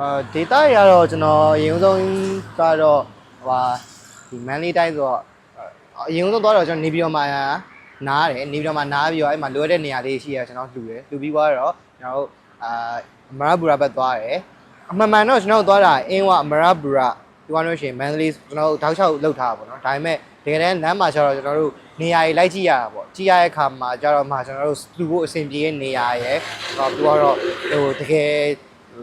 အာဒေတာရတော့ကျွန်တော်အရင်ဆုံးကတော့ဟိုဟာဒီမန်လေးတိုင်းဆိုတော့အရင်ဆုံးသွားတော့ကျွန်တော်နေပြည်တော်မှာနားတယ်နေပြည်တော်မှာနားပြီးတော့အဲ့မှာလိုရတဲ့နေရာလေးရှိရကျွန်တော်လှူတယ်လှူပြီးသွားတော့ကျွန်တော်အာမရဘူရာဘက်သွားတယ်အမှန်မှန်တော့ကျွန်တော်သွားတာအင်းဝမရဘူရာဒီကနေ့ရှိရင်မန္တလေးကျွန်တော်တောက်လျှောက်လောက်ထားတာပေါ့နော်ဒါပေမဲ့တကယ်တမ်းလမ်းမှာကျတော့ကျွန်တော်တို့နေရာကြီးလိုက်ကြည့်ရတာပေါ့ကြည့်ရတဲ့အခါမှာကျတော့မှကျွန်တော်တို့လှူဖို့အဆင်ပြေတဲ့နေရာရယ်ဟောပြီးတော့ဟိုတကယ်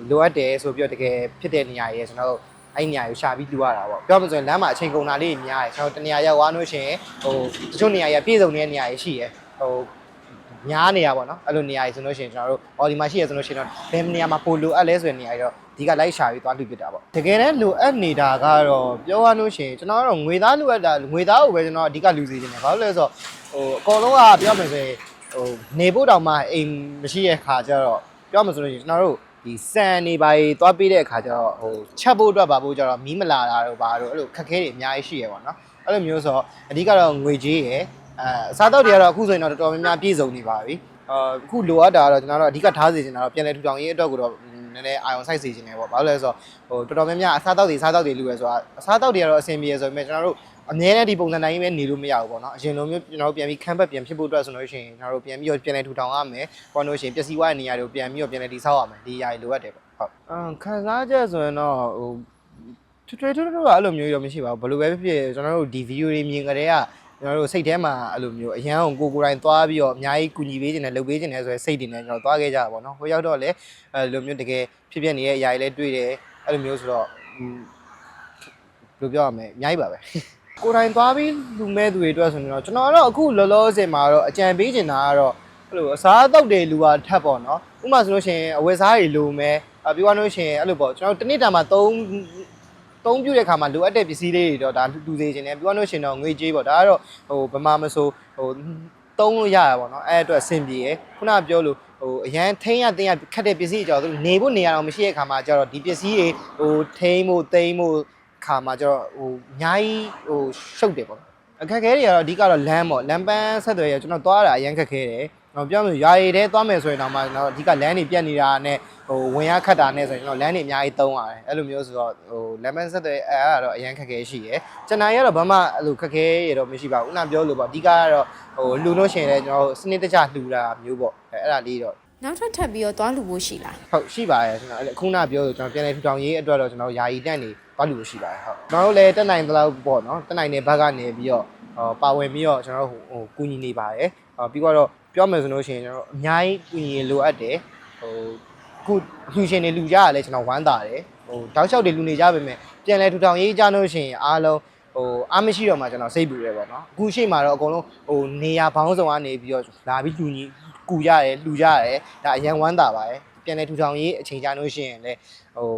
လိုအပ်တယ်ဆိုပြီးတော့တကယ်ဖြစ်တဲ့နေရာကြီးကျွန်တော်တို့အဲ့နေရာကိုရှာပြီးလူရတာပေါ့ပြောမှဆိုရင်လမ်းမှာအချိန်ကုန်တာလေးတွေများတယ်ကျွန်တော်တနေရာရောက်သွားလို့ရှိရင်ဟိုတချို့နေရာကြီးပြည့်စုံနေတဲ့နေရာကြီးရှိရယ်ဟိုများနေရပါတော့အဲ့လိုနေရာကြီးဆိုလို့ရှိရင်ကျွန်တော်တို့အော်ဒီမှာရှိရဆိုလို့ရှိရင်တော့ဘယ်နေရာမှာပိုလိုအပ်လဲဆိုတဲ့နေရာကြီးတော့ဒီကလိုက်ရှာပြီးသွားလူပစ်တာပေါ့တကယ်တမ်းလိုအပ်နေတာကတော့ပြောရလို့ရှိရင်ကျွန်တော်ကတော့ငွေသားလိုအပ်တာငွေသားကိုပဲကျွန်တော်အဓိကလူစီနေတယ်ဘာလို့လဲဆိုတော့ဟိုအကောင်လုံးကပြောမယ်ဆိုရင်ဟိုနေဖို့တောင်မှအိမ်မရှိတဲ့ခါကျတော့ပြောမှဆိုလို့ရှိရင်ကျွန်တော်တို့ ဒီစံနေပါရေးသွားပေးတဲ့အခါကျတော့ဟိုချက်ဖို့အတွက်ပါဖို့ကျတော့မီးမလာတာတော့ဘာလို့အဲ့လိုခက်ခဲတွေအများကြီးရှိရပါတော့အဲ့လိုမျိုးဆိုတော့အဓိကတော့ငွေကြေးရယ်အဲအစားတော့တွေကတော့အခုဆိုရင်တော့တော်တော်များများပြည့်စုံနေပါပြီအာအခုလိုအပ်တာကတော့ကျွန်တော်တို့အဓိကထားစီချင်တာတော့ပြန်လဲထူထောင်ရေးအတွက်ကိုတော့နည်းနည်းအာရုံစိုက်စီချင်တယ်ပေါ့ဘာလို့လဲဆိုတော့ဟိုတော်တော်များများအစားတော့တွေအစားတော့တွေလူရယ်ဆိုတာအစားတော့တွေကတော့အဆင်ပြေရယ်ဆိုပေမဲ့ကျွန်တော်တို့ အများနဲ့ဒီပုံစံတိုင်းပဲနေလို့မရဘူးပေါ့နော်အရင်လိုမျိုးကျွန်တော်တို့ပြန်ပြီးခန်းဘက်ပြန်ဖြစ်ဖို့အတွက်ဆိုလို့ရှိရင်ကျွန်တော်တို့ပြန်ပြီးတော့ပြန်လဲထူထောင်ရမယ်ပေါ့လို့ရှိရင်ပျက်စီးသွားတဲ့နေရာတွေကိုပြန်ပြီးတော့ပြန်လဲတည်ဆောက်ရမယ်ဒီຢာတွေလိုအပ်တယ်ပေါ့ဟုတ်အမ်ခံစားချက်ဆိုရင်တော့ဟိုထွေထွေထွေထွေအဲ့လိုမျိုးတော့မရှိပါဘူးဘယ်လိုပဲဖြစ်ဖြစ်ကျွန်တော်တို့ဒီဗီဒီယိုတွေမြင်ကြတဲ့ကကျွန်တော်တို့စိတ်ထဲမှာအဲ့လိုမျိုးအရန်အောင်ကိုကိုယ်တိုင်သွားပြီးတော့အများကြီးကူညီပေးခြင်းနဲ့လုပ်ပေးခြင်းနဲ့ဆိုရယ်စိတ်တွေနဲ့ကျွန်တော်သွားခဲ့ကြတာပေါ့နော်ဟိုရောက်တော့လေအဲ့လိုမျိုးတကယ်ဖြစ်ဖြစ်နေတဲ့အရာတွေလည်းတွေ့တယ်အဲ့လိုမျိုးဆိုတော့ဘယ်လိုပြောရမလဲအများကြီးပါပဲ ကိုယ်တိုင်သွားပြီးလူမဲ့သူတွေအတွက်ဆိုရင်တော့ကျွန်တော်ကတော့အခုလောလောဆယ်မှာတော့အကြံပေးချင်တာကတော့အဲ့လိုအစားအသောက်တွေလူပါထပ်ပေါ့နော်ဥပမာဆိုလို့ရှိရင်အဝယ်စားတွေလူမဲ့အပြောရလို့ရှိရင်အဲ့လိုပေါ့ကျွန်တော်တနေ့တာမှာ3သုံးပြတဲ့ခါမှာလိုအပ်တဲ့ပစ္စည်းလေးတွေတော့ဒါတူစေခြင်းနဲ့ပြောလို့ရှိရင်တော့ငွေကြေးပေါ့ဒါကတော့ဟိုဗမာမဆိုဟိုသုံးလို့ရတာပေါ့နော်အဲ့အတွက်အဆင်ပြေရယ်ခုနကပြောလို့ဟိုအရန်ထိန်းရသိမ်းရခက်တဲ့ပစ္စည်းကြောင့်သူနေဖို့နေရတော့မရှိတဲ့ခါမှာကျတော့ဒီပစ္စည်းတွေဟိုထိန်းဖို့သိမ်းဖို့ ခါမှာကျတော့ဟိုအများကြီးဟိုရှုပ်တယ်ပေါ့အခက်ခဲတွေကတော့အဓိကတော့လမ်းပေါ့လမ်းပန်းဆက်သွယ်ရကျွန်တော်သွားတာအရန်ခက်ခဲတယ်ကျွန်တော်ပြောလို့ယာရီတဲသွားမယ်ဆိုရင်တော့မှကျွန်တော်အဓိကလမ်းတွေပြတ်နေတာနဲ့ဟိုဝင်ရခတ်တာနဲ့ဆိုရင်ကျွန်တော်လမ်းတွေအများကြီးသုံးရတယ်အဲ့လိုမျိုးဆိုတော့ဟိုလမ်းပန်းဆက်သွယ်အဲ့ဒါတော့အရန်ခက်ခဲရှိရယ်ကျွန်တော်ရတော့ဘာမှအဲ့လိုခက်ခဲရတော့မရှိပါဘူးဥနာပြောလို့ပေါ့အဓိကကတော့ဟိုလူလို့ရှိရင်လည်းကျွန်တော်စနစ်တကျလှူတာမျိုးပေါ့အဲ့အဲ့ဒါလေးတော့နောက်ထပ်ထပ်ပြီးတော့သွားလူဖို့ရှိလားဟုတ်ရှိပါရဲ့ကျွန်တော်အခုနပြောလို့ကျွန်တော်ပြန်လည်ထူထောင်ရေးအတွက်တော့ကျွန်တော်ယာယီတန့်နေ သွားလို့ရှိပါရဲ့ဟုတ်ကျွန်တော်တို့လည်းတက်နိုင်သလောက်ပေါ့နော်တက်နိုင်တဲ့ဘက်ကနေပြီးတော့ဟောပါဝင်ပြီးတော့ကျွန်တော်တို့ဟိုကူညီနေပါရဲ့ဟောပြီးတော့ပြောမယ်ဆိုလို့ရှိရင်ကျွန်တော်အများကြီးကူညီလိုအပ်တယ်ဟိုခုလူရှင်တွေလူကြရလဲကျွန်တော်ဝမ်းသာတယ်ဟိုတောက်လျှောက်တွေလူနေကြပါမယ်ပြန်လည်ထူထောင်ရေးကြလို့ရှိရင်အားလုံးဟိုအားမရှိတော့မှကျွန်တော်စိတ်ပူတယ်ပေါ့နော်အခုရှိမှတော့အကုန်လုံးဟိုနေရာဘောင်းဆောင်ကနေပြီးတော့လာပြီးလူညီကူရတယ်လူကြရတယ်ဒါအရန်ဝမ်းသာပါတယ်ပြန်လည်ထူထောင်ရေးအချိန်ကြာလို့ရှိရင်လည်းဟို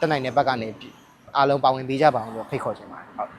တက်နိုင်တဲ့ဘက်ကနေအားလုံးပါဝင်ပေးကြပါအောင်လို့ဖိတ်ခေါ်ချင်ပါတယ်ဟုတ်